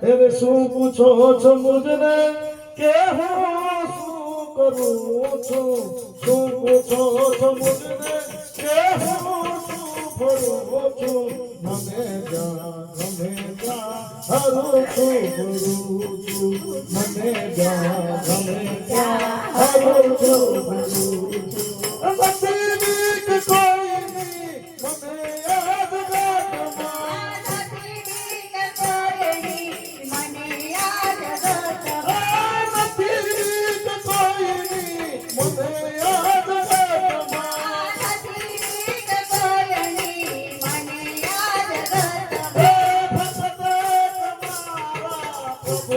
હવે શું પૂછો છો મુજને? કે હું શું કરું છું? શું પૂછો છો મુજને? કે હું શું કરું છું? મને જાણ મને જાણ છું, ગુરુ છું. મને જાણ મને જાણ છું, ગુરુ છું. Oh,